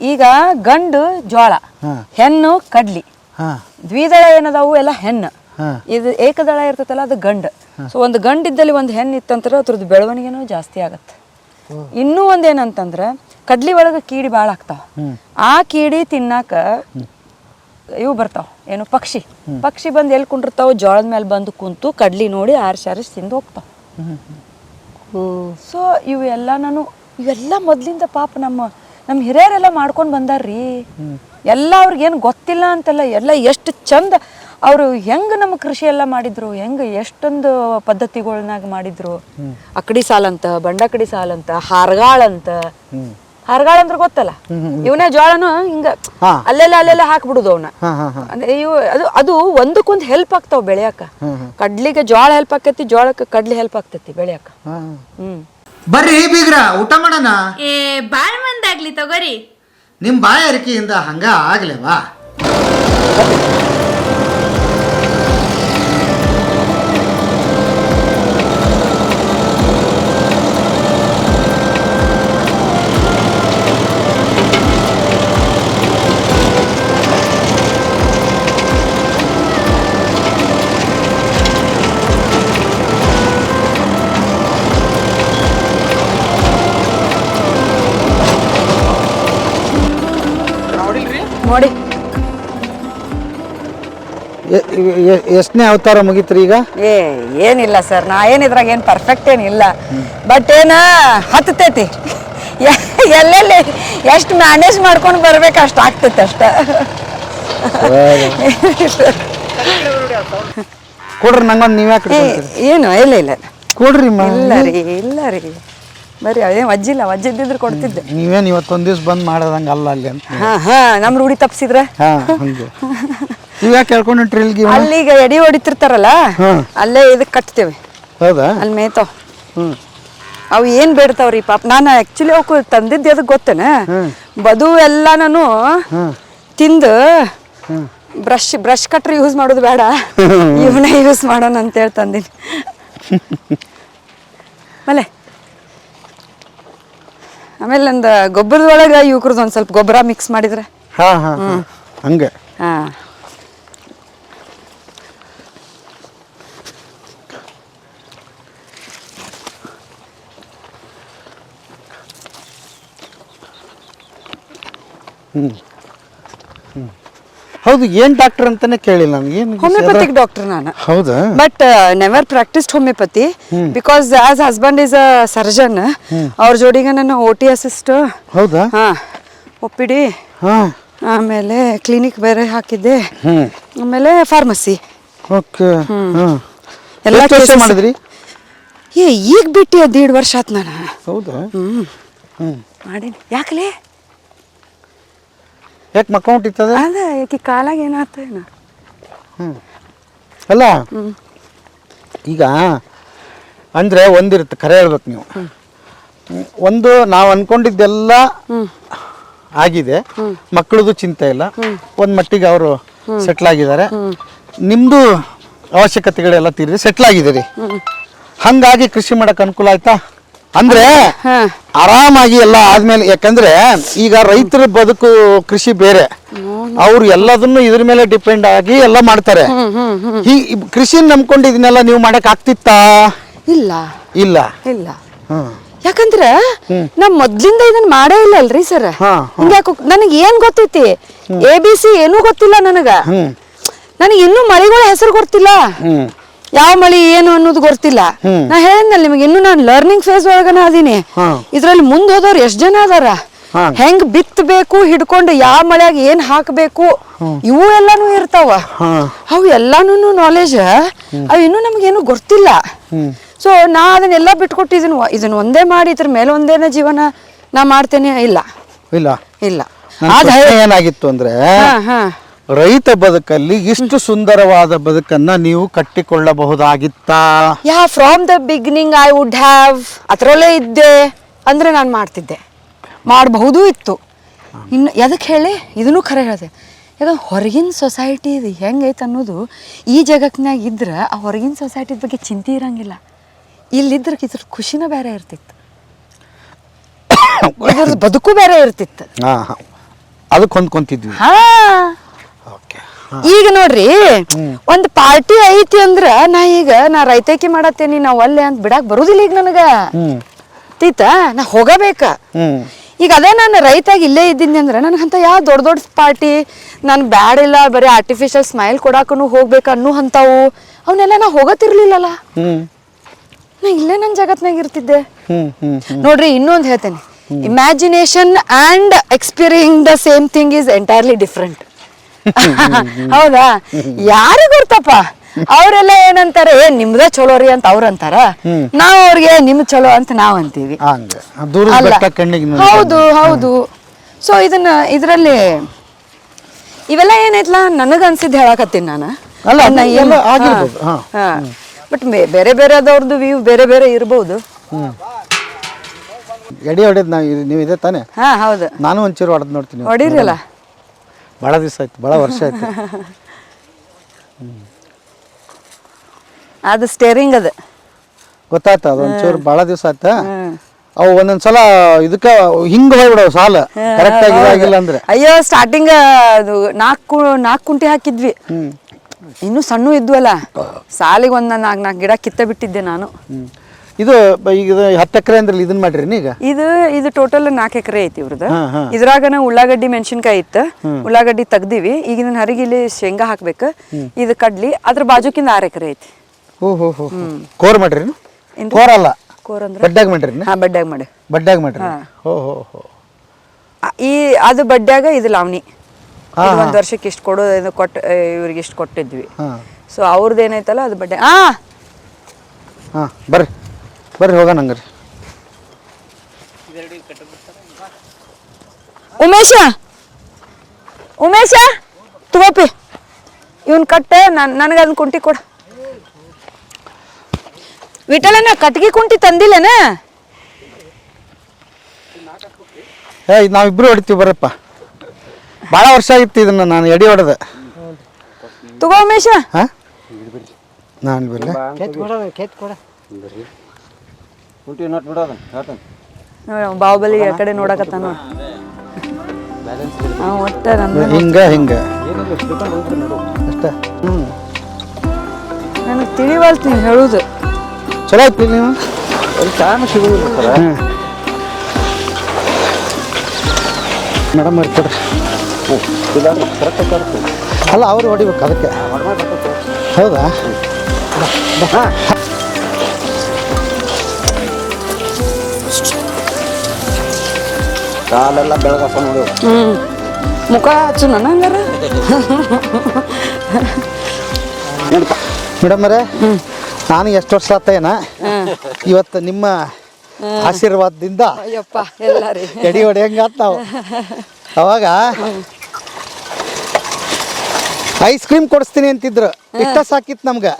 ಈಗ ಗಂಡು ಜೋಳ ಹೆಣ್ಣು ಕಡ್ಲಿ. ದ್ವಿದಳ ಏನದಾವು? ಎಲ್ಲ ಹೆಣ್ಣು. ಇದು ಏಕದಳ ಇರ್ತೈತಲ್ಲ ಅದು ಗಂಡ. ಸೊ ಒಂದು ಗಂಡಿದ್ದಲ್ಲಿ ಒಂದು ಹೆಣ್ಣು ಇತ್ತಂದ್ರೆ ಅದ್ರದ್ದು ಬೆಳವಣಿಗೆನೂ ಜಾಸ್ತಿ ಆಗತ್ತೆ. ಇನ್ನೂ ಒಂದೇನಂತಂದ್ರೆ ಕಡ್ಲಿ ಒಳಗೆ ಕೀಡಿ ಭಾಳ ಆಗ್ತಾವ. ಆ ಕೀಡಿ ತಿನ್ನಾಕ ಇವು ಬರ್ತಾವ. ಏನು? ಪಕ್ಷಿ. ಪಕ್ಷಿ ಬಂದು ಎಲ್ಲಿ ಕುಂಡಿರ್ತಾವ ಜೋಳದ ಮೇಲೆ ಬಂದು ಕುಂತು ಕಡ್ಲಿ ನೋಡಿ ಆರಿಸಿ ಆರಿಸಿ ತಿಂದು ಹೋಗ್ತಾವ. ಸೊ ಇವೆಲ್ಲ ನಾನು ಇವೆಲ್ಲ ಮೊದಲಿಂದ ಪಾಪ ನಮ್ಮ ನಮ್ಮ ಹಿರಿಯರೆಲ್ಲ ಮಾಡ್ಕೊಂಡು ಬಂದಾರ್ರಿ. ಎಲ್ಲ ಅವ್ರಿಗೇನು ಗೊತ್ತಿಲ್ಲ ಅಂತಲ್ಲ ಎಲ್ಲ ಎಷ್ಟು ಚಂದ ಅವರು ಹೆಂಗೆ ನಮ್ಮ ಕೃಷಿ ಎಲ್ಲ ಮಾಡಿದ್ರು ಹೆಂಗೆ ಎಷ್ಟೊಂದು ಪದ್ಧತಿಗಳ್ನಾಗ ಮಾಡಿದ್ರು. ಅಕಡಿ ಸಾಲಂತ ಬಂಡಕಡಿ ಸಾಲಂತ ಹಾರ್ಗಾಳಂತ. ಹಾರ್ಗಾಳ ಅಂದ್ರೆ ಗೊತ್ತಲ್ಲ? ಇವನೇ ಜೋಳನು ಹಿಂಗ. ಅಲ್ಲೆಲ್ಲ ಅಲ್ಲೆಲ್ಲ ಹಾಕ್ಬಿಡುದು ಅವನ್ನ ಅಂದ್ರೆ ಇವು ಅದು ಅದು ಒಂದಕ್ಕೊಂದು ಹೆಲ್ಪ್ ಆಗ್ತಾವ ಬೆಳೆಯಾಕ. ಕಡ್ಲಿಗೆ ಜೋಳ ಹೆಲ್ಪ್ ಆಕೈತಿ ಜೋಳಕ್ಕೆ ಕಡ್ಲಿ ಹೆಲ್ಪ್ ಆಗ್ತೈತಿ ಬೆಳೆಯಾಕ. ಹ್ಮ್. ಬರ್ರಿ ಬೀಗ್ರ ಊಟ ಮಾಡೋಣ. ಏ ಬಾಳ್ ಮಂದಾಗ್ಲಿ ತಗೋರಿ. ನಿಮ್ಮ ಬಾಯಾರಿಕೆಯಿಂದ ಹಂಗ ಆಗ್ಲೇವಾ? ಎಷ್ಟನೇ ಅವತಾರ ಮುಗಿತ್ರಿ ಈಗ? ಏ ಏನಿಲ್ಲ ಸರ್. ನಾ ಏನಿದ್ರಾಗ ಏನು ಪರ್ಫೆಕ್ಟ್ ಏನಿಲ್ಲ ಬಟ್ ಏನ ಹತ್ತತೈತಿ. ಎಲ್ಲೆಲ್ಲಿ ಎಷ್ಟು ಮ್ಯಾನೇಜ್ ಮಾಡ್ಕೊಂಡು ಬರ್ಬೇಕು ಅಷ್ಟು ಆಗ್ತೈತೆ ಅಷ್ಟ. ಕೊಡ್ರಿ ನಂಗೊಂದು ನೀವೇ ಏನು ಇಲ್ಲ ಇಲ್ಲ. ಕೊಡ್ರಿ ಇಲ್ಲ ರೀ ಇಲ್ಲ ರೀ. ಬರೀ ಅದೇ ಅಜ್ಜಿಲ್ಲ ಅಜ್ಜಿ ಇದ್ದಿದ್ರೆ ಕೊಡ್ತಿದ್ದೆ. ನೀವೇನು ಇವತ್ತೊಂದು ದಿವ್ಸ ಬಂದು ಮಾಡೋದಂಗ ಅಲ್ಲ ಅಲ್ಲಿ ಅಂತ. ಹಾ ಹಾ ನಮ್ಮ ರೂಢಿ ತಪ್ಸಿದ್ರೆ? ಹಾ ಹಂಗೆ. ನೀವು ಯಾಕೆ ಇಲ್ಗಿ ಅಲ್ಲೀಗ ಎಡಿ ಹೊಡಿತಿರ್ತಾರಲ್ಲ. ಅಲ್ಲೇ ಇದಕ್ಕೆ ಕಟ್ತೇವೆ. ಹೌದಾ? ಅಲ್ಲಿ ಮೇಯ್ತಾವ ಹ್ಮ್. ಅವು ಏನ್ ಬೇಡ್ತಾವ್ರಿ ಪಾಪ ನಾನು ಆಕ್ಚುಲಿ ಅವಕ್ಕೆ ತಂದಿದ್ದು ಅದಕ್ಕೆ ಗೊತ್ತೇನ? ಬದು ಎಲ್ಲ ನಾನು ಹ್ಮ್. ತಿಂದು ಬ್ರಷ್ ಬ್ರಷ್ ಕಟ್ರ್ ಯೂಸ್ ಮಾಡೋದು ಬೇಡ. ಇವನೇ ಯೂಸ್ ಮಾಡೋಣ ಅಂತೇಳಿ ತಂದೀನಿ. ಆಮೇಲೆ ಆಮೇಲೆ ನಂದು ಗೊಬ್ಬರದ ಒಳಗೆ ಇವ್ರದ್ದು ಒಂದು ಸ್ವಲ್ಪ ಗೊಬ್ಬರ ಮಿಕ್ಸ್ ಮಾಡಿದ್ರೆ. ಹಾ ಹಾ ಹಾ. ಹಂಗೆ. ಹಾಂ. ಹೌದು ಏನ್ ಡಾಕ್ಟರ್ ಅಂತಾನೆ ಕೇಳಿಲ್ಲ ನನಗೆ ಹೋಮಿಯೋಪತಿಕ್ ಡಾಕ್ಟರ್ ನಾನು. ಹೌದಾ? But never practised homeopathy because as husband is a surgeon ಅವ್ರ ಜೋಡಿಗೆ ನಾನು ಓ ಟಿ ಅಸಿಸ್ಟ್ ಹೌದಾ? ಹಾ ಒಪ್ಪಿಡಿ. ಹಾ. ಆಮೇಲೆ ಕ್ಲಿನಿಕ್ ಬೇರೆ ಹಾಕಿದ್ದೆ. ಆಮೇಲೆ ಫಾರ್ಮಸಿ ಓಕೆ. ಎಲ್ಲ ಕೆಲಸ ಮಾಡಿದ್ರಿ? ಏ ಈಗ ಬಿಟ್ಟಿ ದೇಡ್ ವರ್ಷ ಆತ್ ನಾನು. ಹೌದಾ? ಹ್ಮ್. ಮಾಡಿ ಮಾಡೀನಿ. ಯಾಕಲೇ? ಯಾಕೆ ಮಕ್ಕ ಹುಟ್ಟಿತ್ತದ ಅದ ಯಾಕೆ ಕಾಲಾಗ ಏನಾತ ಏನ. ಹ್ಮ್. ಅಲ್ಲ ಈಗ ಅಂದ್ರೆ ಒಂದಿರುತ್ತೆ ಖರೆ ಹೇಳ್ಬೇಕು ನೀವು. ಒಂದು ನಾವು ಅನ್ಕೊಂಡಿದ್ದೆಲ್ಲ ಆಗಿದೆ. ಮಕ್ಕಳದು ಚಿಂತೆ ಇಲ್ಲ. ಒಂದು ಮಟ್ಟಿಗೆ ಅವರು ಸೆಟ್ಲ್ ಆಗಿದ್ದಾರೆ. ನಿಮ್ಮದು ಅವಶ್ಯಕತೆಗಳೆಲ್ಲ ತೀರಿ ಸೆಟ್ಲ್ ಆಗಿದ್ದೀರಿ. ಹಂಗಾಗಿ ಕೃಷಿ ಮಾಡಕ್ ಅನುಕೂಲ ಆಯ್ತಾ? ಅಂದ್ರೆ ಆರಾಮಾಗಿ ಎಲ್ಲ ಆದ್ಮೇಲೆ ಯಾಕಂದ್ರೆ ಈಗ ರೈತರ ಬದುಕು ಕೃಷಿ ಬೇರೆ. ಅವ್ರು ಎಲ್ಲದನ್ನು ಇದ್ರ ಮೇಲೆ ಡಿಪೆಂಡ್ ಆಗಿ ಎಲ್ಲ ಮಾಡ್ತಾರೆ. ಈ ಕೃಷಿ ನಂಬ್ಕೊಂಡು ಇದನ್ನೆಲ್ಲ ನೀವು ಮಾಡಕ್ ಆಗ್ತಿತ್ತಾ? ಇಲ್ಲ. ಇಲ್ಲ. ಇಲ್ಲ. ಯಾಕಂದ್ರೆ ನಾ ಮೊದ್ಲಿಂದ ಇದನ್ನ ಮಾಡೇ ಇಲ್ಲ ಅಲ್ರಿ ಸರ್? ಹಿಂಗ್ಯಾಕೋ ನನಗೆ ಏನ್ ಗೊತ್ತೈತಿ? ಎ ಬಿ ಸಿ ಏನೂ ಗೊತ್ತಿಲ್ಲ ನನಗ. ನನಗೆ ಇನ್ನೂ ಮಳಿಗಳ ಹೆಸರು ಗೊತ್ತಿಲ್ಲ. ಯಾವ ಮಳಿ ಏನು ಅನ್ನೋದು ಗೊತ್ತಿಲ್ಲ. ನಾ ಹೇಳಿದ್ನಲ್ಲ ನಿಮಗೆ ಇನ್ನು ನಾನು ಲರ್ನಿಂಗ್ ಫೇಸ್ ಒಳಗನ ಅದೀನಿ. ಇದ್ರಲ್ಲಿ ಮುಂದ್ ಹೋದವ್ರು ಎಷ್ಟ್ ಜನ ಅದಾರ. ಹೆಂಗ್ ಬಿತ್ತಬೇಕು ಹಿಡ್ಕೊಂಡು ಯಾವ ಮಳೆಯಾಗ ಏನ್ ಹಾಕ್ಬೇಕು ಇವು ಎಲ್ಲಾನು ಇರ್ತಾವ. ಅವು ಎಲ್ಲಾನು ನಾಲೆಜ್ ಅವು ಇನ್ನೂ ನಮಗೇನು ಗೊತ್ತಿಲ್ಲ. ಸೊ ನಾ ಅದನ್ನೆಲ್ಲ ಬಿಟ್ಕೊಟ್ಟು ಇದನ್ನ ಒಂದೇ ಮಾಡಿ ಇದ್ರ ಮೇಲೆ ಒಂದೇನ ಜೀವನ ನಾ ಮಾಡ್ತೇನೆ ಇಲ್ಲ. ಇಲ್ಲ. ಇಲ್ಲ. ಏನಾಗಿತ್ತು ಅಂದ್ರೆ ರೈತ ಬದುಕಲ್ಲಿ ಇಷ್ಟು ಸುಂದರವಾದ ಬದುಕನ್ನ ನೀವು ಕಟ್ಟಿಕೊಳ್ಳಬಹುದಾಗಿತ್ತಾ? Yeah from the beginning I would have ಅದರಲ್ಲೇ ಇದ್ದೆ ಅಂದರೆ ನಾನು ಮಾಡ್ತಿದ್ದೆ. ಮಾಡಬಹುದು ಇತ್ತು. ಇನ್ನು ಎದಕ್ಕೆ ಹೇಳಿ? ಇದನ್ನು ಖರೆ ಹೇಳಿದೆ. ಯಾಕಂದ್ರೆ ಹೊರಗಿನ ಸೊಸೈಟಿ ಇದು ಹೆಂಗೈತೆ ಅನ್ನೋದು ಈ ಜಗತ್ತಿನಾಗ ಇದ್ರೆ ಆ ಹೊರಗಿನ ಸೊಸೈಟಿ ಬಗ್ಗೆ ಚಿಂತೆ ಇರಂಗಿಲ್ಲ. ಇಲ್ಲಿದ್ರೆ ಇದ್ರ ಖುಷಿನ ಬೇರೆ ಇರ್ತಿತ್ತು. ಇದ್ರ ಬದುಕು ಬೇರೆ ಇರ್ತಿತ್ತು. ಅದಕ್ಕೆ ಹೊಂದ್ಕೊಂತಿದ್ವಿ. ಹಾ. ಈಗ ನೋಡ್ರಿ ಒಂದ್ ಪಾರ್ಟಿ ಐತಿ ಅಂದ್ರ ನಾ ಈಗ ನಾ ರೈತಕಿ ಮಾಡತ್ತೇನಿ ನಾ ಒಲ್ಲೆ ಅಂತ ಬಿಡಾಕ್ ಬರುದಿಲ್ಲ ಈಗ ನನಗ. ತೀತ ನಾ ಹೋಗಬೇಕ. ಈಗ ಅದೇ ನಾನು ರೈತಾಗಿ ಇಲ್ಲೇ ಇದ್ದೀನಿ ಅಂದ್ರೆ ನನಗಂತ ಯಾವ ದೊಡ್ಡ ದೊಡ್ಡ ಪಾರ್ಟಿ ನಾನು ಬ್ಯಾಡಿಲ್ಲ ಬರೀ ಆರ್ಟಿಫಿಷಿಯಲ್ ಸ್ಮೈಲ್ ಕೊಡಾಕನು ಹೋಗ್ಬೇಕು ಅನ್ನೋ ಅಂತಾವು ಅವನ್ನೆಲ್ಲ ನಾ ಹೋಗತಿರ್ಲಿಲ್ಲಲ್ಲ ನಾ ಇಲ್ಲೇ ನನ್ನ ಜಗತ್ನಾಗ ಇರ್ತಿದ್ದೆ. ನೋಡ್ರಿ ಇನ್ನೊಂದು ಹೇಳ್ತೇನೆ. Imagination and experiencing the same thing is entirely different ಹೌದಾ? ಯಾರಿಗ್ ಗೊತ್ತಪ್ಪ? ಅವರೆಲ್ಲ ಏನಂತಾರೆ ಏ ನಿಮ್ದ ಚಲೋ ರೀ ಅಂತ ಅವ್ರ ಅಂತಾರ? ನಾವ್ ಅವ್ರಿಗೆ ನಿಮ್ ಚಲೋ ಅಂತ ನಾವ್ ಅಂತೀವಿ. ಅಲ್ಲ. ಹೌದು ಹೌದು. ಸೊ ಇದನ್ನ ಇದ್ರಲ್ಲಿ ಇವೆಲ್ಲ ಏನೈತ್ಲ? ನನಗ ಅನ್ಸಿದ್ ಹೇಳಕತ್ತೀನಿ ನಾನು. ಅಲ್ಲ, ಅದು ಏನ್- ಆಗಿರ್ಬೋದು. ಹಾ ಬಟ್ ಬೇರೆ ಬೇರೆ ಅದವ್ರದ್ದು ವ್ಯೂ ಬೇರೆ ಬೇರೆ ಇರ್ಬೋದು. ಎಡಿ ಹೊಡೆದ್ ನಾವು ನೀವು ಇದೆ ತಾನೆ? ಹಾ ಹೌದು. ನಾನು ಒಂಚೂರು ಹೊಡೆದ್ ನೋಡ್ತೀನಿ. ಹೊಡಿರಲ್ಲ ಭಾಳ ದಿವಸ ಆಯ್ತು ಭಾಳ ವರ್ಷ ಆಯ್ತು. ಅದು ಸ್ಟೇರಿಂಗ್ ಅದು. ಗೊತ್ತಾಯ್ತು ಅದು ಒಂಚೂರು ಭಾಳ ದಿವಸ ಆಯ್ತಾ? ಅವು ಒಂದೊಂದ್ ಸಲ ಇದಕ್ಕ ಹಿಂಗ್ ಹೋಗ್ಬಿಡವು ಸಾಲ. ಕರೆಕ್ಟ್ ಆಗಿ ಇದಾಗಿಲ್ಲ ಅಂದ್ರೆ. ಅಯ್ಯೋ ಸ್ಟಾರ್ಟಿಂಗ್ ಅದು ನಾಲ್ಕು ನಾಲ್ಕು ಕುಂಟಿ ಹಾಕಿದ್ವಿ. ಇನ್ನು ಸಣ್ಣ ಇದ್ವಲ್ಲ. ಸಾಲಿಗೆ ಒಂದ್ ನಾಲ್ಕು ನಾಲ್ಕು ಗಿಡ ಕಿತ್ತ ಬಿಟ್ಟಿದ್ದೆ ನಾನು. ಇದು ಈಗ ಇದು ಹತ್ತು ಎಕರೆ ಅಂದ್ರೆ ಇದನ್ನ ಮಾಡ್ರಿ ಈಗ ಇದು ಇದು ಟೋಟಲ್ ನಾಲ್ಕು ಎಕರೆ ಐತಿ ಇವ್ರದ್ದು. ಇದ್ರಾಗನ ಉಳ್ಳಾಗಡ್ಡಿ ಮೆಣಸಿನ್ಕಾಯಿ ಇತ್ತು. ಉಳ್ಳಾಗಡ್ಡಿ ತೆಗ್ದಿವಿ. ಈಗಿನ ಹರಿಗಿಲಿ ಶೇಂಗಾ ಹಾಕ್ಬೇಕು. ಇದು ಕಡ್ಲಿ ಅದ್ರ ಬಾಜುಕಿಂದ ಆರು ಎಕರೆ ಐತಿ. ಹೋ ಹೋ ಹೋ. ಕೋರ್ ಮಾಡ್ರಿ? ಕೋರ್ ಅಲ್ಲ? ಕೋರ್ ಅಂದ್ರೆ? ಬಡ್ಡ್ಯಾಗ ಮಾಡ್ರಿ ಹಾ ಬಡ್ಡಾಗ ಮಾಡಿ. ಬಡ್ಡಾಗ ಮಾಡ್ರಿ ಹೋ. ಹೋ ಈ ಅದು ಬಡ್ಡ್ಯಾಗ ಇದು ಲಾವಣಿ ಒಂದು ವರ್ಷಕ್ಕೆ ಇಷ್ಟು ಕೊಡೋ ಇದು ಕೊಟ್ಟು ಇವ್ರಿಗೆ ಇಷ್ಟು ಕೊಟ್ಟಿದ್ವಿ. ಸೊ ಅವ್ರದ್ದು ಏನೈತಲ್ಲ ಅದು ಬಡ್ಡೆ ಆ! ಹಾ ಬರ್ರಿ. ಬರ್ರಿ ಹೋಗೋಣ ಹಂಗಾರೆ. ಉಮೇಶ! ಉಮೇಶ! ತಗೋಪಿ. ಇವನ್ ಕಟ್ಟೆ ನನ್ ನನಗೆ ಅದನ್ನ ಕುಂಟಿ ಕೊಡ. ವಿಠಲನ ಕಟ್ಗಿ ಕುಂಟಿ ತಂದಿಲ್ಲನ? ಏ ಇದು ನಾವಿಬ್ರು ಹೊಡಿತೀವಿ ಬರಪ್ಪ ಭಾಳ ವರ್ಷ ಆಗಿತ್ತು ಇದನ್ನ ನಾನು ಎಡಿ ಹೊಡೆದ. ತಗೋ ಉಮೇಶ. ಹಾ? ನಾನು ಬಿಡ್ಲೆ ಕುಂಟಿ ನೋಟ್ ಬಿಡೋದು ಹೇಳ್ತಾನೆ. ಬಾಹುಬಲಿ ಆ ಕಡೆ ನೋಡಕತ್ತ ನೋಡ್. ಅವ ಒಟ್ಟ ನಂದು ಹಿಂಗ ಹಿಂಗ. ಅಷ್ಟ. ಹ್ಞೂ ನನಗೆ ತಿಳಿವಲ್ತು ನೀವು ಹೇಳುದು. ಚಲೋ ಆಯ್ತು ನೀವು ಟೈಮ್ ಸಿಗುದಿಲ್ಲ ಸರ ಮೇಡಮ್ ಅವ್ರು ಕೊಡ್ರಿ. ಅಲ್ಲ ಅವ್ರು ಹೊಡಿಬೇಕು ಅದಕ್ಕೆ. ಹೌದಾ? ಕಾಲೆಲ್ಲ ಬೆಳಗಾಸ ನೋಡಿ. ಹ್ಮ್. ಮುಖ ಹಚ್ಚು ನನ್ನ ಹಂಗಾರ? ಮೇಡಮ್ ಅವರೇ ನಾನು ಎಷ್ಟು ವರ್ಷ ಆತೇನ ಇವತ್ತು ನಿಮ್ಮ ಆಶೀರ್ವಾದದಿಂದ ಎಡಿ ಹೊಡೆಯಂಗಾತ್ ನಾವು. ಅವಾಗ ಐಸ್ ಕ್ರೀಮ್ ಕೊಡಿಸ್ತೀನಿ ಅಂತಿದ್ರು. ಇಷ್ಟ ಸಾಕಿತ್ತು ನಮ್ಗೆ.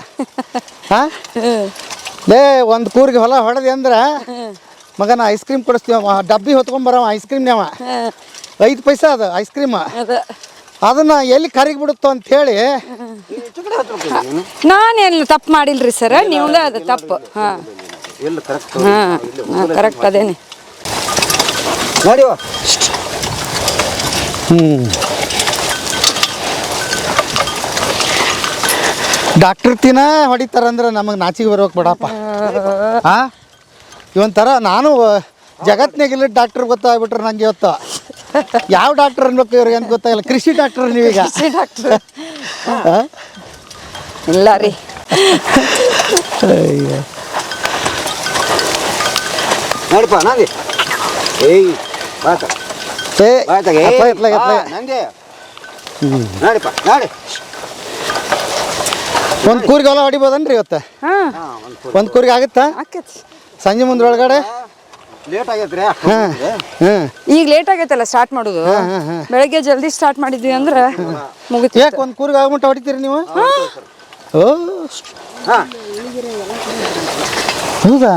ಹಾ? ಲೇ ಒಂದು ಕೂರಿಗೆ ಹೊಲ ಹೊಡೆದೆ ಅಂದ್ರೆ ಮಗನ ಐಸ್ ಕ್ರೀಮ್ ಕೊಡಿಸ್ತೀವ ಡಬ್ಬಿ ಹೊತ್ಕೊಂಬರವ ಐಸ್ ಕ್ರೀಮ್ ನಾವ ಐದು ಪೈಸೆ ಅದು ಐಸ್ ಕ್ರೀಮ್ ಅದ. ಅದನ್ನ ಎಲ್ಲಿ ಕರಿಗ್ ಬಿಡುತ್ತೋ ಅಂತ ಹೇಳಿ ನಾನೇನು ತಪ್ಪು ಮಾಡಿಲ್ರಿ ಸರ್? ನೀವು ಅದು ತಪ್ಪು. ಹಾಂ. ಹಾಂ. ಕರೆಕ್ಟ್ ಅದೇನಿ. ಹ್ಮ್. ಡಾಕ್ಟರ್ ತಿನ ಹೊಡಿತಾರಂದ್ರೆ ನಮಗೆ ನಾಚಿಗೆ ಬರ್ಬೇಕು ಬಿಡಪ್ಪ. ಹಾ. ಇವೊಂಥರ ನಾನು ಜಗತ್ನಾಗಿಲ್ಲ ಡಾಕ್ಟರ್ ಗೊತ್ತಾಗ್ಬಿಟ್ರೆ ನಂಗೆ ಇವತ್ತು. ಯಾವ ಡಾಕ್ಟರ್ ಅನ್ಬೇಕು ಇವ್ರಿಗೆ ಅಂತ ಗೊತ್ತಾಗಿಲ್ಲ. ಕೃಷಿ ಡಾಕ್ಟರ್ ನೀವೀಗ. ಕೃಷಿ ಡಾಕ್ಟರ್. ಇಲ್ಲ ರೀ. ನೋಡಪ್ಪ ನಂದಿ ಏಯ್ ಬಾತ. ಏ ಬಾತಾಗೆ ಅಪ್ಪ ಎತ್ಲ ಎತ್ಲ ನಂದಿ ನೋಡಿಪ್ಪ ನೋಡಿ. ಒಂದು ಕೂರಿಗೆ ಹೊಲ ಹೊಡಿಬೋದನ್ರಿ ಇವತ್ತು? ಹಾ. ಒಂದು ಕೂರಿಗೆ ಆಗುತ್ತಾ? ಆಕೈತಿ. ಸಂಜೆ ಮುಂದೆ ಒಳಗಡೆ? ಲೇಟ್ ಆಗೈತ್ರಿ. ಹಾಂ ಹಾಂ. ಈಗ ಲೇಟ್ ಆಗೈತಲ್ಲ ಸ್ಟಾರ್ಟ್ ಮಾಡೋದು? ಬೆಳಗ್ಗೆ ಜಲ್ದಿ ಸ್ಟಾರ್ಟ್ ಮಾಡಿದ್ವಿ ಅಂದ್ರೆ ಮುಗಿತು. ಯಾಕೆ ಒಂದು ಕೂರ್ಗ ಆಗ್ಬಿಟ್ಟು ಹೊಡಿತೀರಿ ನೀವು? ಓ. ಹಾಂ. ಹೌದಾ?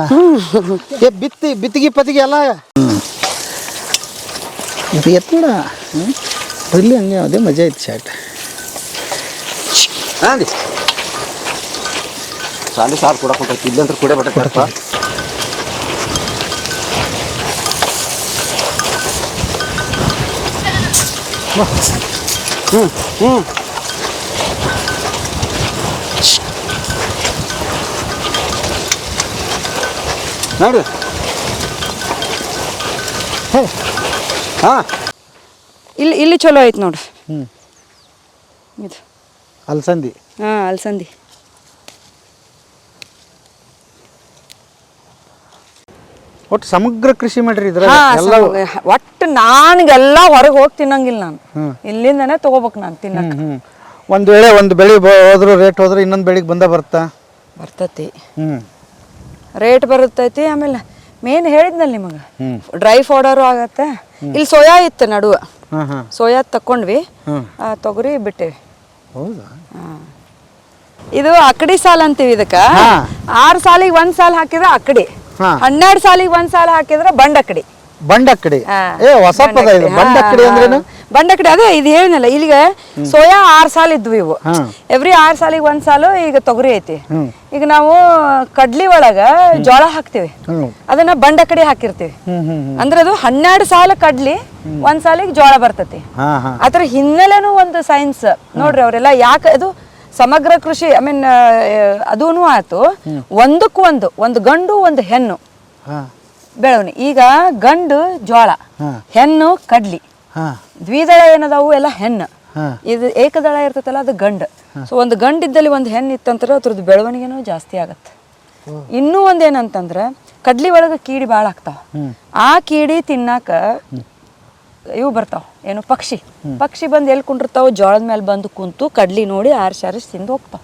ಏ ಬಿತ್ತಿ ಬಿತ್ತಿಗೆ ಪತ್ತಿಗೆ ಎಲ್ಲ. ಇದು ಎತ್ತಡ ಇಲ್ಲಿ ಹಂಗೆ ಅದೇ ಮಜಾ ಐತಿ ಶಾಟ್ ರೀ ಸಾಲಿ ಸಾರು ಕೂಡ ಕೊಟ್ಟೈತಿ ಇಲ್ಲಂದ್ರೆ ಕೂಡ ಬಟ್ಟೈತಪ್ಪ ಹ್ಞೂ ಹ್ಞೂ ನೋಡಿ. ಹಾಂ. ಇಲ್ಲಿ ಇಲ್ಲಿ ಚಲೋ ಐತೆ ನೋಡ್ರಿ ಹ್ಞೂ ಇದು. ಅಲಸಂದಿ. ಹಾಂ ಅಲ್ಸಂದಿ. ಒಟ್ಟು ಸಮಗ್ರ ಕೃಷಿ ಮಾಡ್ರಿ ಇದ್ರ ಎಲ್ಲ ಒಟ್ಟು ನಾನ್ಗೆಲ್ಲ ಹೊರಗೆ ಹೋಗಿ ತಿನ್ನಂಗಿಲ್ಲ ನಾನು. ಇಲ್ಲಿಂದನೇ ತಗೋಬೇಕು ನಾನು ತಿನ್ನ ಒಂದ್ ವೇಳೆ ಒಂದು ಬೆಳೆ ಹೋದ್ರು ರೇಟ್ ಹೋದ್ರೆ ಇನ್ನೊಂದು ಬೆಳಿಗ್ ಬಂದ ಬರ್ತಾ? ಬರ್ತತಿ. ಹ್ಮ್. ರೇಟ್ ಬರುತ್ತೈತಿ ಆಮೇಲೆ ಮೇನ್ ಹೇಳಿದ್ನಲ್ಲ ನಿಮಗೆ. ಡ್ರೈ ಫೋಡರ್ ಆಗತ್ತೆ. ಇಲ್ಲಿ ಸೋಯಾ ಇತ್ತು ನಡುವೆ. ಸೋಯಾ ತಕೊಂಡ್ವಿ ತೊಗರಿ ಬಿಟ್ಟೇವಿ. ಇದು ಅಕಡಿ ಸಾಲ ಅಂತೀವಿ ಇದಕ್ಕ. ಆರು ಸಾಲಿಗೆ ಒಂದ್ ಸಾಲ ಹಾಕಿದ್ರೆ ಅಕಡಿ. ಹನ್ನೆರಡು ಸಾಲಿಗೆ ಒಂದ್ ಸಾಲ ಹಾಕಿದ್ರೆ ಬಂಡಕಡಿ ಬಂಡಕ್ಕಡಿ. ಏ ಹೊಸ ಪದ ಇದು. ಬಂಡಕಡಿ ಬಂಡಕ್ಕಡಿ ಹಾ. ಅಂದ್ರೇನು? ಬಂಡಕಡಿ ಅದೇ ಇದು ಹೇಳಿನಲ್ಲ ಇಲ್ಲಿಗೆ ಸೋಯಾ ಆರ್ ಸಾಲ ಇದ್ವು ಇವು. ಎವ್ರಿ ಆರ್ ಸಾಲಿಗೆ ಒಂದ್ ಸಾಲು ಈಗ ತೊಗರಿ ಐತಿ. ಈಗ ನಾವು ಕಡ್ಲಿ ಒಳಗ ಜೋಳ ಹಾಕ್ತಿವಿ. ಅದನ್ನ ಬಂಡಕಡಿ ಹಾಕಿರ್ತೀವಿ. ಅಂದ್ರೆ ಅದು ಹನ್ನೆರಡು ಸಾಲ ಕಡ್ಲಿ ಒಂದ್ ಸಾಲಿಗೆ ಜೋಳ ಬರ್ತತಿ. ಅದ್ರ ಹಿನ್ನೆಲೆನೂ ಒಂದು ಸೈನ್ಸ್ ನೋಡ್ರಿ ಅವರೆಲ್ಲ ಯಾಕೆ ಅದು ಸಮಗ್ರ ಕೃಷಿ ಐ ಮೀನ್ ಅದೂನು ಆಯ್ತು. ಒಂದಕ್ಕೂ ಒಂದು ಒಂದು ಗಂಡು ಒಂದು ಹೆಣ್ಣು. ಬೆಳವಣಿ ಈಗ ಗಂಡು ಜೋಳ ಹೆಣ್ಣು ಕಡ್ಲಿ. ದ್ವಿದಳ ಏನದಾವು? ಎಲ್ಲ ಹೆಣ್ಣು. ಇದು ಏಕದಳ ಇರ್ತೈತಲ್ಲ ಅದು ಗಂಡು. ಸೊ ಒಂದು ಗಂಡು ಇದ್ದಲ್ಲಿ ಒಂದು ಹೆಣ್ಣು ಇತ್ತಂದ್ರೆ ಅದ್ರದ್ದು ಬೆಳವಣಿಗೆನೂ ಜಾಸ್ತಿ ಆಗತ್ತೆ. ಇನ್ನೂ ಒಂದೇನಂತಂದ್ರೆ ಕಡ್ಲಿ ಒಳಗೆ ಕೀಡಿ ಭಾಳ ಆಗ್ತಾವ. ಆ ಕೀಡಿ ತಿನ್ನಾಕ ಇವು ಬರ್ತಾವ. ಏನು ಪಕ್ಷಿ. ಪಕ್ಷಿ ಬಂದು ಎಲ್ಲಿ ಕುಂಡಿರ್ತಾವ ಜೋಳದ ಮೇಲೆ ಬಂದು ಕುಂತು ಕಡ್ಲಿ ನೋಡಿ ಆರಿಸಿ ಆರಿಸಿ ತಿಂದು ಹೋಗ್ತಾವ.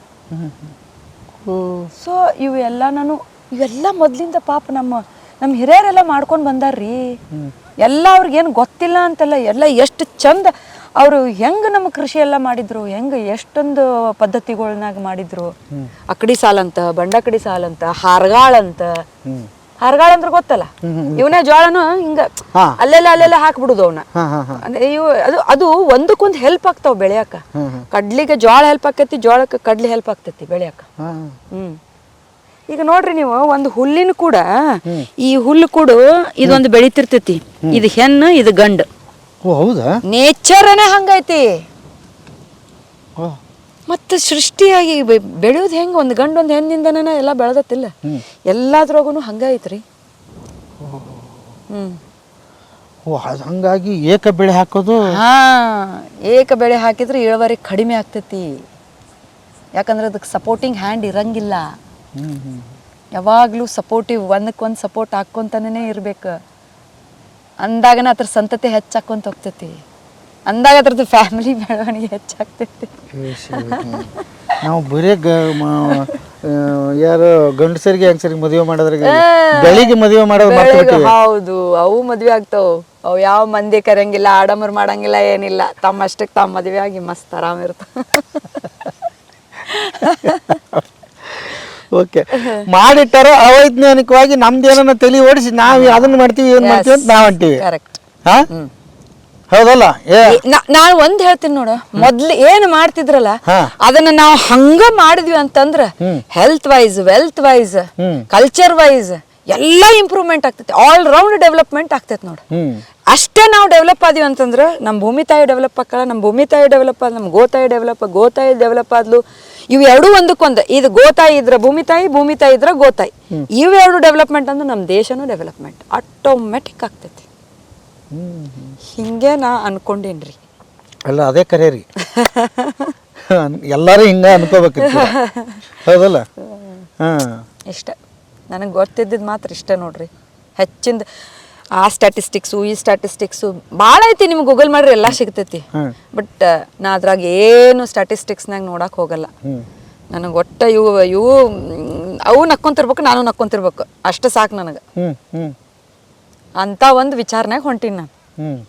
ಸೊ ಇವೆಲ್ಲ ನಾನು ಇವೆಲ್ಲ ಮೊದ್ಲಿಂದ ಪಾಪ ನಮ್ಮ ನಮ್ಮ ಹಿರಿಯರೆಲ್ಲ ಮಾಡ್ಕೊಂಡು ಬಂದಾರ್ರಿ. ಎಲ್ಲ ಅವ್ರಿಗೇನು ಗೊತ್ತಿಲ್ಲ ಅಂತಲ್ಲ ಎಲ್ಲ ಎಷ್ಟು ಚಂದ ಅವರು ಹೆಂಗ್ ನಮ್ಮ ಕೃಷಿ ಎಲ್ಲ ಮಾಡಿದ್ರು ಹೆಂಗ್ ಎಷ್ಟೊಂದು ಪದ್ಧತಿಗಳನ್ನಾಗಿ ಮಾಡಿದ್ರು. ಅಕಡಿ ಸಾಲಂತ ಬಂಡಕಡಿ ಸಾಲಂತ ಹಾರ್ಗಾಳಂತ. ಹಾರ್ಗಾಳ ಅಂದ್ರೆ ಗೊತ್ತಲ್ಲ? ಇವನೇ ಜೋಳನು ಹಿಂಗ. ಅಲ್ಲೆಲ್ಲ ಅಲ್ಲೆಲ್ಲ ಹಾಕ್ಬಿಡುದು ಅವನ್ನ ಅಂದ್ರೆ ಇವು ಅದು ಅದು ಒಂದಕ್ಕೊಂದು ಹೆಲ್ಪ್ ಆಗ್ತಾವ ಬೆಳೆಯಕ. ಕಡ್ಲಿಗೆ ಜೋಳ ಹೆಲ್ಪ್ ಆಕೈತಿ ಜೋಳಕ್ಕೆ ಕಡ್ಲಿ ಹೆಲ್ಪ್ ಆಗ್ತೈತಿ ಬೆಳೆಯಕ. ಹ್ಮ್. ಈಗ ನೋಡ್ರಿ ನೀವು ಒಂದು ಹುಲ್ಲಿನ ಕೂಡ ಈ ಹುಲ್ಲು ಕೂಡ ಇದೊಂದು ಬೆಳಿತಿರ್ತೈತಿ. ಇದು ಹೆಣ್ಣು ಇದು ಗಂಡು. ನೇಚರ್ ಹೌದಾ? ನೇಚರನೇ ಹಂಗೈತಿ. ಮತ್ತೆ ಸೃಷ್ಟಿಯಾಗಿ ಬೆಳೆಯೋದು ಹೆಂಗೆ? ಒಂದು ಗಂಡು ಒಂದು ಹೆಣ್ಣಿಂದನೇ ಎಲ್ಲ ಬೆಳೆದತ್ತಿಲ್ಲ. ಎಲ್ಲದ್ರಾಗೂ ಹಂಗ ಐತ್ರಿ. ಹ್ಞೂ ಓ ಹಂಗಾಗಿ ಏಕ ಬೆಳೆ ಹಾಕೋದು? ಹಾ ಏಕ ಬೆಳೆ ಹಾಕಿದ್ರೆ ಇಳುವರಿ ಕಡಿಮೆ ಆಗ್ತೈತಿ. ಯಾಕಂದ್ರೆ ಅದಕ್ಕೆ ಸಪೋರ್ಟಿಂಗ್ ಹ್ಯಾಂಡ್ ಇರಂಗಿಲ್ಲ. ಯಾವಾಗಲೂ ಸಪೋರ್ಟಿವ್ ಒಂದಕ್ಕೊಂದು ಸಪೋರ್ಟ್ ಹಾಕ್ಕೊಂತಾನೇ ಇರ್ಬೇಕು. ಅಂದಾಗನ ಅದ್ರ ಸಂತತಿ ಹೆಚ್ಚಾಕೊಂತ ಹೋಗ್ತೈತಿ. ಅಂದಾಗ ಅದ್ರದ್ದು ಫ್ಯಾಮಿಲಿ ಬೆಳವಣಿಗೆ ಹೆಚ್ಚಾಗ್ತೈತಿ. ನಾವು ಬರೀ ಗ ಮ- ಆ, ಯಾರು ಗಂಡಸರಿಗೆ ಹೆಂಗಸರಿಗೆ ಮದುವೆ ಮಾಡೋದ್ರಿಗೆ ಬೆಳಿಗ್ಗೆ ಮದುವೆ ಮಾಡೋದು ಹೌದು ಅವು ಮದ್ವೆ ಆಗ್ತಾವ್. ಅವು ಯಾವ ಮಂದಿ ಕರೆಯಂಗಿಲ್ಲ ಆಡಂಬರ್ ಮಾಡಂಗಿಲ್ಲ ಏನಿಲ್ಲ. ತಮ್ಮಷ್ಟಕ್ಕೆ ತಮ್ಮ ಮದುವೆ ಆಗಿ ಮಸ್ತ್ ಆರಾಮ್ ಇರ್ತಾವ. ಓಕೆ. ಮಾಡಿಟ್ಟಾರೋ ಅವೈಜ್ಞಾನಿಕವಾಗಿ ನಮ್ದು ಏನನ್ನ ತಲೆ ಓಡಿಸಿ ನಾವು ಅದನ್ನ ಮಾಡ್ತೀವಿ ಏನ್ ಮಾಡ್ತೀವಿ ಅಂತ ನಾವ್ ಅಂತೀವಿ. ಕರೆಕ್ಟ್ ಹಾ? ಹೌದಲ್ಲ? ಏ. ನಾನು ಒಂದ್ ಹೇಳ್ತೀನಿ ನೋಡು. ಮೊದ್ಲು ಏನ್ ಮಾಡ್ತಿದ್ರಲ್ಲ ಅದನ್ನ ನಾವು ಹಂಗ ಮಾಡಿದ್ವಿ ಅಂತಂದ್ರ health wise wealth wise. Culture wise ಎಲ್ಲ ಇಂಪ್ರೂವ್ಮೆಂಟ್ ಆಗ್ತೈತಿ. ಆಲ್ ರೌಂಡ್ ಡೆವಲಪ್ಮೆಂಟ್ ಆಗ್ತೈತಿ ನೋಡು. ಅಷ್ಟೇ ನಾವು ಡೆವಲಪ್ ಆದಿವಿ ಅಂತಂದ್ರೆ ನಮ್ಮ ಭೂಮಿ ತಾಯಿ ಡೆವಲಪ್ ಆಗಲ್ಲ ನಮ್ಮ ಭೂಮಿ ತಾಯಿ ಡೆವಲಪ್ ಆದ ನಮ್ಮ ಗೋತಾಯಿ ಡೆವಲಪ್ ಗೋತಾಯಿ ಡೆವಲಪ್ ಆದ್ಲು ಇವು ಎರಡೂ ಒಂದಕ್ಕೊಂದು ಇದು ಗೋತಾಯಿ ಇದ್ರ ಭೂಮಿ ತಾಯಿ ಭೂಮಿ ತಾಯಿ ಇದ್ರ ಗೋತಾಯಿ ಇವೆರಡು ಡೆವಲಪ್ಮೆಂಟ್ ಅಂದ್ರೆ ನಮ್ಮ ದೇಶನೂ ಡೆವಲಪ್ಮೆಂಟ್ ಆಟೋಮೆಟಿಕ್ ಆಗ್ತೈತಿ. ಹಿಂಗೆ ನಾ ಅನ್ಕೊಂಡೇನ್ರಿ. ಅಲ್ಲ ಅದೇ ಕರೆ ರೀ. ಎಲ್ಲರೂ ಹಿಂಗ ಅನ್ಕೋಬೇಕು ಹೌದಲ್ಲ? ಹಾ. ಇಷ್ಟ. ನನಗೆ ಗೊತ್ತಿದ್ದಿದ್ದು ಮಾತ್ರ ಇಷ್ಟ ನೋಡ್ರಿ. ಹೆಚ್ಚಿಂದ ಆ ಸ್ಟ್ಯಾಟಿಸ್ಟಿಕ್ಸು ಈ ಸ್ಟ್ಯಾಟಿಸ್ಟಿಕ್ಸು ಭಾಳ ಐತಿ ನಿಮ್ಗೆ ಗೂಗಲ್ ಮಾಡ್ರಿ ಎಲ್ಲ ಸಿಗ್ತೈತಿ. ಬಟ್ ನಾ ಅದ್ರಾಗ ಏನು ಸ್ಟ್ಯಾಟಿಸ್ಟಿಕ್ಸ್ನಾಗ ನೋಡಕ್ಕೆ ಹೋಗಲ್ಲ. ನನಗೆ ಒಟ್ಟ ಇವು ಇವು ಅವು ನಕ್ಕೊಂತಿರ್ಬೇಕು ನಾನು ನಕ್ಕೊಂತಿರ್ಬೇಕು. ಅಷ್ಟು ಸಾಕು ನನಗೆ. ಅಂತ ಒಂದು ವಿಚಾರನಾಗ ಹೊಂಟೀನಿ ನಾನು. ಹ್ಮ್.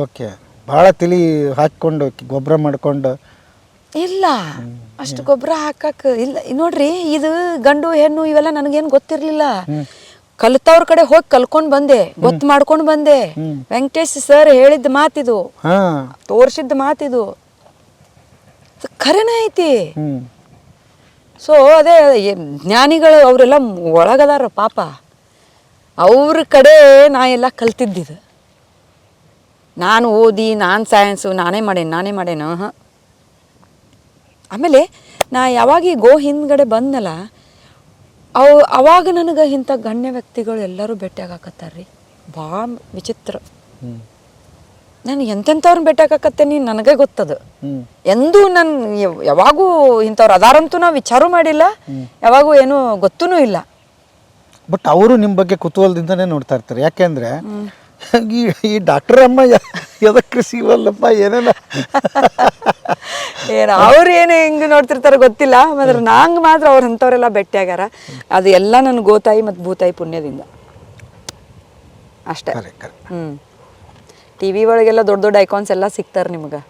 ಓಕೆ. ಭಾಳ ತಿಳಿ ಹಾಕ್ಕೊಂಡು ಗೊಬ್ಬರ ಮಾಡ್ಕೊಂಡು. ಇಲ್ಲ. ಅಷ್ಟು ಗೊಬ್ಬರ ಹಾಕಕ್ ಇಲ್ಲ. ನೋಡ್ರಿ ಇದು ಗಂಡು ಹೆಣ್ಣು ಇವೆಲ್ಲ ನನಗೇನು ಗೊತ್ತಿರ್ಲಿಲ್ಲ. ಕಲಿತವ್ರ ಕಡೆ ಹೋಗಿ ಕಲ್ಕೊಂಡ್ ಬಂದೆ ಗೊತ್ತು ಮಾಡ್ಕೊಂಡ್ ಬಂದೆ. ವೆಂಕಟೇಶ್ ಸರ್ ಹೇಳಿದ ಮಾತಿದು. ಹಾ. ತೋರ್ಸಿದ್ದ ಮಾತಿದು. ಖರೇನ ಐತಿ? ಸೊ ಅದೇ ಜ್ಞಾನಿಗಳು ಅವರೆಲ್ಲ ಒಳಗದಾರ ಪಾಪ. ಅವ್ರ ಕಡೆ ನಾ ಎಲ್ಲ ಕಲ್ತಿದ್ದಿದ್ದು ನಾನು ಓದಿ ನಾನು ಸೈನ್ಸು ನಾನೇ ಮಾಡೇನು ನಾನೇ ಮಾಡೇನು ಹಾಂ. ಆಮೇಲೆ ನಾ ಯಾವಾಗ ಈ ಗೋ ಹಿಂದ್ಗಡೆ ಬಂದನಲ್ಲ ಅವು ಅವಾಗ ನನಗೆ ಇಂಥ ಗಣ್ಯ ವ್ಯಕ್ತಿಗಳು ಎಲ್ಲರೂ ಭೇಟಿಯಾಗಕತ್ತಾರ್ರಿ. ಭಾಳ ವಿಚಿತ್ರ. ನಾನು ಎಂತೆಂಥವ್ರನ್ನ ಭೇಟಿಯಾಗಕತ್ತೇನಿ ನನಗೆ ಗೊತ್ತದು. ಎಂದೂ ನಾನು ಯಾವಾಗೂ ಇಂಥವ್ರು ಅದಾರಂತೂ ನಾವು ವಿಚಾರ ಮಾಡಿಲ್ಲ. ಯಾವಾಗೂ ಏನೂ ಗೊತ್ತೂ ಇಲ್ಲ. ಬಟ್ ಅವರು ನಿಮ್ಮ ಬಗ್ಗೆ ಕುತೂಹಲದಿಂದನೇ ನೋಡ್ತಾ ಇರ್ತಾರೆ. ಯಾಕೆಂದ್ರೆ ಈ ಈ ಡಾಕ್ಟರ್ ಅಮ್ಮ ಎದಕ್ಕೆ ಸಿಗಲ್ಲಪ್ಪ ಏನೇನ? ಏನು ಅವ್ರು ಏನು ಹಿಂಗೆ ನೋಡ್ತಿರ್ತಾರೆ ಗೊತ್ತಿಲ್ಲ ಮಾತ್ರ ನಂಗೆ ಮಾತ್ರ ಅವ್ರು ಅಂಥವ್ರೆಲ್ಲ ಭೇಟಿಯಾಗ್ಯಾರ. ಅದು ಎಲ್ಲ ನನ್ನ ಗೋತಾಯಿ ಮತ್ತು ಭೂತಾಯಿ ಪುಣ್ಯದಿಂದ. ಅಷ್ಟೇ. ಹ್ಞೂ ಟಿ ವಿ ಒಳಗೆಲ್ಲ ದೊಡ್ಡ ದೊಡ್ಡ ಐಕಾನ್ಸ್ ಎಲ್ಲ ಸಿಗ್ತಾರೆ ನಿಮ್ಗೆ.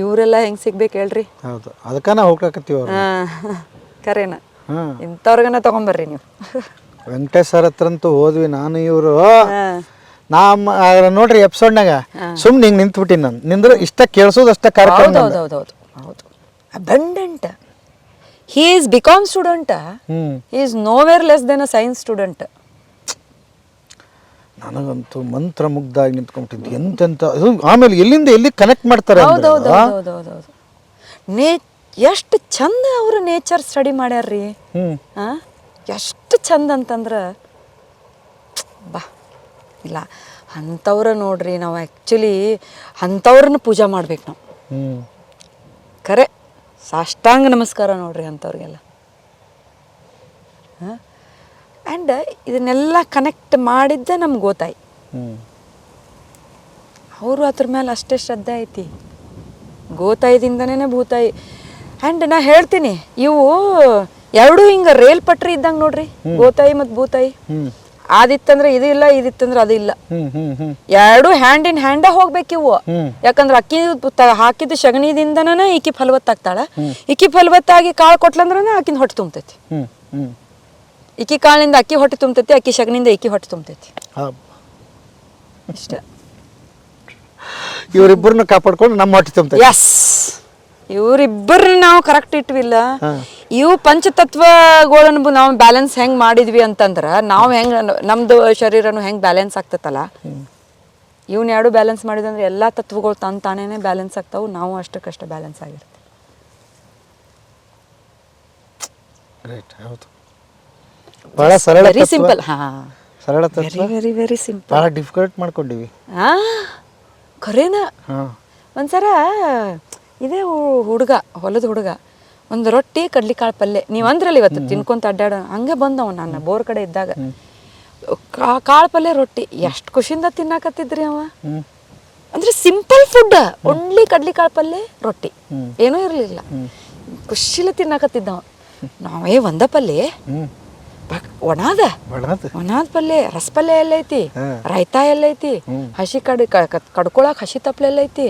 ಇವರೆಲ್ಲ ಹೆಂಗೆ ಸಿಗ್ಬೇಕು ಹೇಳ್ರಿ? ಹೌದು. ಅದಕ್ಕೆ ನಾವು ಹೋಗ್ಲಾಕತ್ತೀವಿ ಕರೇನ. ಇಂಥವ್ರಿಗನ ತೊಗೊಂಬರ್ರಿ ನೀವು. ವೆಂಕಟೇಶ್ ಹತ್ರ ಅಂತೂ ಹೋದ್ವಿ ನಾನು ಇವರು. ನಮ್ಮ ಆ, ನೋಡ್ರಿ ಎಪಿಸೋಡ್ನಾಗ ಸುಮ್ಮನೆ ಹಿಂಗೆ ನಿಂತ್ಬಿಟ್ಟಿನಿ ನಾನು. ನಿಂದ್ರೆ ಇಷ್ಟ ಕೇಳಿಸೋದು ಅಷ್ಟ ಕಾರ್ಯಕ್ರಮ ಹೌದು ಹೌದು ಹೌದು ಹೌದು ಹೌದು. Abundant he is become student hmm. He is nowhere less than a science student ನನಗಂತೂ ಮಂತ್ರ ಮುಗ್ಧಾಗಿ ನಿಂತ್ಕೊಂಡ್ಬಿಟ್ಟಿದ್ದು ಎಂತೆಂತ ಅದು ಆಮೇಲೆ ಎಲ್ಲಿಂದ ಎಲ್ಲಿ ಕನೆಕ್ಟ್ ಮಾಡ್ತಾರೆ ಹೌದು ಅಂದ್ರೆ, ಹೌದು ಹೌದು ಹೌದು ಹೌದು ನೇ ಎಷ್ಟು ಚಂದ ಅವರು ನೇಚರ್ ಸ್ಟಡಿ ಮಾಡ್ಯಾರ್ರಿ. ಹ್ಮ್. ಆ? ಎಷ್ಟು ಚಂದ ಅಂತಂದ್ರೆ ಬಾ ಇಲ್ಲ ಅಂಥವ್ರ ನೋಡ್ರಿ ನಾವು ಆ್ಯಕ್ಚುಲಿ ಅಂಥವ್ರನ್ನ ಪೂಜೆ ಮಾಡ್ಬೇಕು ನಾವು. ಖರೆ ಸಾಷ್ಟಾಂಗ ನಮಸ್ಕಾರ ನೋಡ್ರಿ ಅಂಥವ್ರಿಗೆಲ್ಲ. ಆ್ಯಂಡ್ ಇದನ್ನೆಲ್ಲ ಕನೆಕ್ಟ್ ಮಾಡಿದ್ದೆ ನಮ್ಗೆ ಗೋತಾಯಿ. ಅವರು ಅದ್ರ ಮೇಲೆ ಅಷ್ಟೇ ಶ್ರದ್ಧೆ ಐತಿ. ಗೋತಾಯಿದಿಂದನೇ ಭೂತಾಯಿ. ಆ್ಯಂಡ್ ನಾ ಹೇಳ್ತೀನಿ ಇವು ಎರಡೂ ಹಿಂಗ ರೇಲ್ ಪಟ್ರಿ ಇದ್ದಂಗೆ ನೋಡ್ರಿ ಗೋತಾಯಿ ಮತ್ತು ಭೂತಾಯಿ. ಅದಿತ್ತಂದ್ರೆ ಆದಿತ್ತಂದ್ರೆ ಇದು ಇಲ್ಲ ಇದಿತ್ತಂದ್ರೆ ಅದು ಇಲ್ಲ. ಎರಡು ಹ್ಯಾಂಡ್ ಇನ್ ಹ್ಯಾಂಡ ಹೋಗ್ಬೇಕು ಇವು. ಹ್ಮ್. ಯಾಕಂದ್ರೆ ಅಕ್ಕಿ ಹಾಕಿದ ಸಗಣಿದಿಂದನ ಈಕಿ ಫಲವತ್ತಾಗ್ತಾಳ ಈಕಿ ಫಲವತ್ತಾಗಿ ಕಾಳು ಕೊಟ್ಲಂದ್ರನ ಆಕಿನ ಹೊಟ್ಟೆ ತುಂಬತೈತಿ. ಈಕಿ ಕಾಳಿಂದ ಅಕ್ಕಿ ಹೊಟ್ಟೆ ತುಂಬತೈತಿ ಅಕ್ಕಿ ಶಗಣಿಯಿಂದ ಈಕಿ ಹೊಟ್ಟೆ ತುಂಬತೈತಿ. ಇಷ್ಟ. ಇವರಿಬ್ಬರನ್ನ ಕಾಪಾಡ್ಕೊಂಡು ನಮ್ಮ ಹೊಟ್ಟೆ ತುಂಬತೈತಿ. ಎಸ್ ಇವರಿಬ್ಬರನ್ನ ನಾವು ಕರೆಕ್ಟ್ ಇಟ್ವಿಲ್ಲ. ಇವು ಪಂಚತತ್ವಗಳನ್ನು ನಾವು ಬ್ಯಾಲೆನ್ಸ್ ಹೆಂಗ್ ಮಾಡಿದ್ವಿ ಅಂತಂದ್ರ ನಾವು ಹೆಂಗ್ ನಮ್ದು ಶರೀರನು ಹೆಂಗ್ ಬ್ಯಾಲೆನ್ಸ್ ಆಗ್ತತಲ್ಲ ಇವ್ನ ಎರಡು ಬ್ಯಾಲೆನ್ಸ್ ಮಾಡಿದಂದ್ರೆ ಎಲ್ಲಾ ತತ್ವಗಳು ತನ್ ತಾನೇನೆ ಬ್ಯಾಲೆನ್ಸ್ ಆಗ್ತಾವು ನಾವು ಅಷ್ಟಕ್ಕಷ್ಟೇ ಬ್ಯಾಲೆನ್ಸ್ ಆಗಿರ್ತೀವಿ. ಬಹಳ ಸರಳ ವೆರಿ ಸಿಂಪಲ್ ಹಾ. ಸರಳ ವೆರಿ ತತ್ವ ವೆರಿ ವೆರಿ ಸಿಂಪಲ್ ಬಹಳ ಡಿಫಿಕಲ್ಟ್ ಮಾಡ್ಕೊಂಡಿವಿ. ಆ ಖರೇನ ಹಾ. ಒಂದ್ಸರ ಇದೇ ಹುಡುಗ ಹೊಲದ ಹುಡುಗ. ಒಂದು ರೊಟ್ಟಿ ಕಡ್ಲಿಕಾಳು ಪಲ್ಯ ನೀವು ಅಂದ್ರಲ್ಲಿ ಇವತ್ತು ತಿನ್ಕೊಂತ ಅಡ್ಡಾಡ ಹಂಗೆ ಬಂದವ ನಾನು ಬೋರ್ ಕಡೆ ಇದ್ದಾಗ. ಕಾಳು ಪಲ್ಯ ರೊಟ್ಟಿ. ಎಷ್ಟು ಖುಷಿಯಿಂದ ತಿನ್ನಾಕತ್ತಿದ್ರಿ ಅವ? ಅಂದ್ರೆ ಸಿಂಪಲ್ ಫುಡ್ ಒನ್ಲಿ ಕಡ್ಲಿಕಾಳು ಪಲ್ಯ ರೊಟ್ಟಿ. ಏನೂ ಇರಲಿಲ್ಲ. ಖುಷಿಲಿ ತಿನ್ನಾಕತ್ತಿದ್ದವ. ನಾವೇ ಒಂದ ಪಲ್ಯ ಹ್ಮ್ ಬಕ್- ಒಣಾದ ಪಲ್ಲೆ ಒಣಾದ ಪಲ್ಯ ಐತಿ ಎಲ್ಲೈತಿ. ಐತಿ ರಾಯ್ತಾ ಎಲ್ಲೈತಿ. ಹಸಿ ಕಡ್ ಕಡ್ಕೊಳಕ್ ಹಸಿ ತಪ್ಲೆ ಎಲ್ಲ ಐತಿ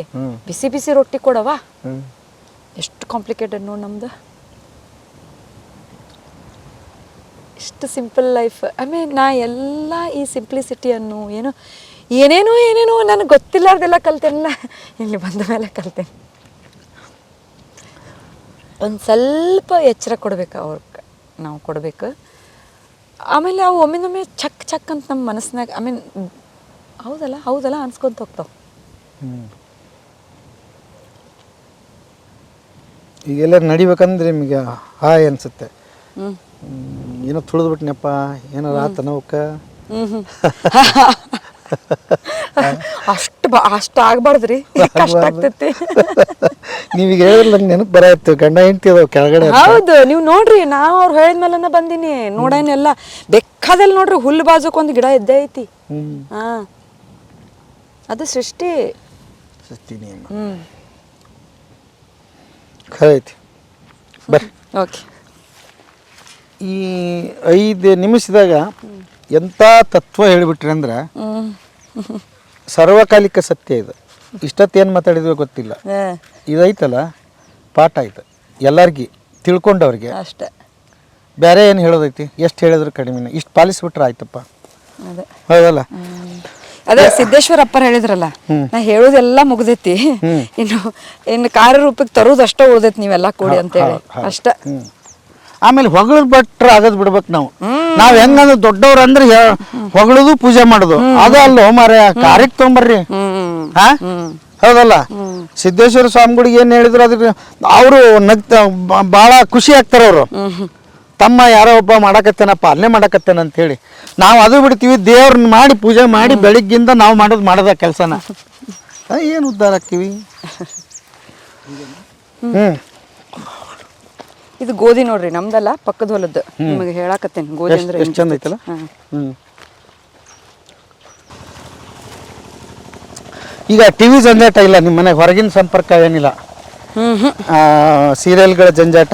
ಬಿಸಿ ಬಿಸಿ ರೊಟ್ಟಿ ಕೊಡವ ಎಷ್ಟು ಕಾಂಪ್ಲಿಕೇಟೆಡ್ ನೋಡಿ ನಮ್ದು. ಇಷ್ಟು ಸಿಂಪಲ್ ಲೈಫ್ ಐ ಮೀನ್ ನಾ ಎಲ್ಲ ಈ ಸಿಂಪ್ಲಿಸಿಟಿಯನ್ನು ಏನು ಏನೇನೋ ಏನೇನೋ ನನಗೆ ಗೊತ್ತಿಲ್ಲಾರ್ದೆಲ್ಲ ಕಲ್ತೆಲ್ಲ ಇಲ್ಲಿ ಬಂದ ಮೇಲೆ ಕಲ್ತೇನೆ. ಒಂದು ಸ್ವಲ್ಪ ಎಚ್ಚರ ಕೊಡ್ಬೇಕು ಅವ್ರಿಗೆ ನಾವು ಕೊಡಬೇಕು. ಆಮೇಲೆ ಅವು ಒಮ್ಮಿಂದೊಮ್ಮೆ ಚಕ್ ಚಕ್ ಅಂತ ನಮ್ಮ ಮನಸ್ಸಿನಾಗ ಐ ಮೀನ್ ಹೌದಲ್ಲ ಹೌದಲ್ಲ ಅನ್ಸ್ಕೊಂತ ಹೋಗ್ತಾವೆ. ಈಗೆಲ್ಲ ನಡಿಬೇಕಂದ್ರೆ ನಿಮಗೆ ಹಾಯ್ ಅನ್ಸುತ್ತೆ. ಏನೋ ತುಳಿದ್ಬಿಟ್ನಪ್ಪ ಏನಾರ ಆತ ನೋವಕ್ಕ ಅಷ್ಟು ಅಷ್ಟು ಆಗ್ಬಾರ್ದ್ರಿ. ಕಷ್ಟ ಆಗ್ತೈತಿ. ನೀವೀಗ ಹೇಳಿದ್ರೆ ನಂಗೆ ನೆನಪು ಇತ್ತು. ಗಂಡ ಹೆಂಡತಿ ಅದಾವ ಕೆಳಗಡೆ ಹೌದು ನೀವು ನೋಡ್ರಿ ನಾವು ಅವ್ರು ಹೇಳಿದ್ಮೇಲೆ ಬಂದೀನಿ. ನೋಡೇನೆಲ್ಲ ಬೆಕ್ಕದಲ್ಲಿ ನೋಡ್ರಿ ಹುಲ್ಲು ಬಾಜುಕ್ ಒಂದು ಗಿಡ ಇದ್ದೇ ಐತಿ. ಹಾ. ಅದು ಸೃಷ್ಟಿ. ಸೃಷ್ಟಿ ನಿಯಮ ಖರೆ ಐತಿ ಬರ್ರಿ. ಓಕೆ. ಈ ಐದು ನಿಮಿಷದಾಗ ಎಂಥ ತತ್ವ ಹೇಳಿಬಿಟ್ರಿ ಅಂದ್ರೆ ಸರ್ವಕಾಲಿಕ ಸತ್ಯ ಇದು. ಇಷ್ಟೊತ್ತು ಏನು ಮಾತಾಡಿದ್ವಿ ಗೊತ್ತಿಲ್ಲ. ಇದೈತಲ್ಲ ಪಾಠ ಆಯ್ತು ಎಲ್ಲಾರ್ಗಿ ತಿಳ್ಕೊಂಡವ್ರಿಗೆ. ಅಷ್ಟೇ. ಬೇರೆ ಏನು ಹೇಳೋದೈತಿ? ಎಷ್ಟು ಹೇಳಿದ್ರು ಕಡಿಮೆನೆ. ಇಷ್ಟು ಪಾಲಿಸ್ಬಿಟ್ರೆ ಆಯ್ತಪ್ಪ. ಅದೇ. ಹೌದಲ್ಲ? ಅದೇ ಸಿದ್ದೇಶ್ವರ ಅಪ್ಪರ್ ಹೇಳಿದ್ರಲ್ಲ ನಾ ಹೇಳೋದೆಲ್ಲ ಮುಗ್ದೈತಿ. ಇನ್ನು ಇನ್ನು ಕಾರ್ಯರೂಪಕ್ಕೆ ತರೋದಷ್ಟೇ ಉಳ್ದೈತಿ ನೀವೆಲ್ಲ ಕೂಡಿ ಅಂತೇಳಿ. ಅಷ್ಟೇ. ಆಮೇಲೆ ಹೊಗಳದ್ ಬಿಟ್ರೆ ಆಗದ್ ಬಿಡ್ಬೇಕು ನಾವು. ನಾವ್ ಹೆಂಗಂದ್ರೆ ದೊಡ್ಡವ್ರು ಅಂದ್ರೆ ಹೊಗಳದು ಪೂಜೆ ಮಾಡುದು. ಅದು ಅಲ್ಲ ಮಾರ ಕಾರ್ಯಕ್ಕೆ ತಗೊಂಬರ್ರಿ. ಹಾ? ಹೌದಲ್ಲ? ಸಿದ್ದೇಶ್ವರ ಸ್ವಾಮಿಗಳಿಗೆ ಏನ್ ಹೇಳಿದ್ರು ಅದ್ರ ಅವರು ನಗ್ತ ಬಹಳ ಖುಷಿ ಆಗ್ತಾರ ಅವರು. ತಮ್ಮ ಯಾರೋ ಒಬ್ಬ ಮಾಡಕತ್ತೇನಪ್ಪ ಅಲ್ಲೇ ಮಾಡಕತ್ತೇನ ಅಂತ ಹೇಳಿ. ನಾವು ಅದು ಬಿಡ್ತೀವಿ ದೇವ್ರನ್ನ ಮಾಡಿ ಪೂಜೆ ಮಾಡಿ ಬೆಳಿಗ್ಗಿಂದ ನಾವು ಮಾಡೋದು ಮಾಡದ ಕೆಲಸನ. ಏನು ಉದ್ಧಾರ ಆಗ್ತೀವಿ? ಹ್ಮ್. ಇದು ಗೋಧಿ ನೋಡ್ರಿ ನಮ್ದಲ್ಲ ಪಕ್ಕದ ಹೊಲದ್ದು. ನಿಮಗೆ ಹೇಳಾಕತ್ತೇನೆ ಗೋಧಿ ಅಂದ್ರೆ ಎಷ್ಟ್ ಚಂದ ಐತಲ್ಲ? ಈಗ ಟಿವಿ ಜಂಜಾಟ ಇಲ್ಲ ನಿಮ್ಮ ಮನೆಗೆ ಹೊರಗಿನ ಸಂಪರ್ಕ ಏನಿಲ್ಲ? ಆ, ಸೀರಿಯಲ್ಗಳ ಜಂಜಾಟ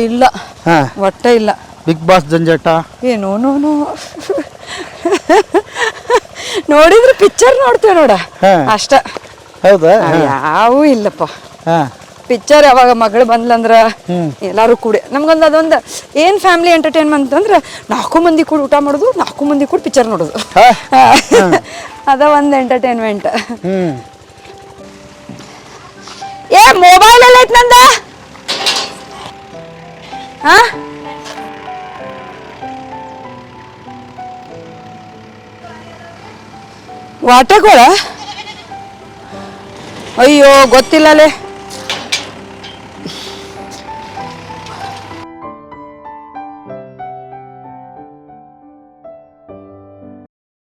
ಇಲ್ಲ. ಹಾ. ಒಟ್ಟ ಇಲ್ಲ. ಬಿಗ್ ಬಾಸ್ ಜಂಜಾಟ? ಏನೋ ನೋ ನೋ. ನೋಡಿದ್ರೆ ಪಿಕ್ಚರ್ ನೋಡ್ತೇವೆ ನೋಡ. ಹಾ. ಅಷ್ಟ. ಹೌದಾ? ಯಾವೂ ಇಲ್ಲಪ್ಪ. ಹಾ. ಪಿಕ್ಚರ್ ಯಾವಾಗ ಮಗಳು ಬಂದ್ಲಂದ್ರ ಎಲ್ಲಾರು ಕೂಡಿ. ನಮ್ಗೊಂದು ಅದೊಂದು ಏನ್ ಫ್ಯಾಮಿಲಿ ಎಂಟರ್ಟೈನ್ಮೆಂಟ್ ಅಂದ್ರೆ ನಾಲ್ಕು ಮಂದಿ ಕೂಡ ಊಟ ಮಾಡೋದು ನಾಲ್ಕು ಮಂದಿ ಕೂಡ ಪಿಕ್ಚರ್ ನೋಡೋದು. ಅದ ಒಂದ್ ಎಂಟರ್ಟೈನ್ಮೆಂಟ್ ಏ ಮೊಬೈಲ್ ಎಲ್ಲ ಐತ್ ನಂದ? ಹಾ? ವಾಟೆಗಳ ಅಯ್ಯೋ ಗೊತ್ತಿಲ್ಲಲೇ.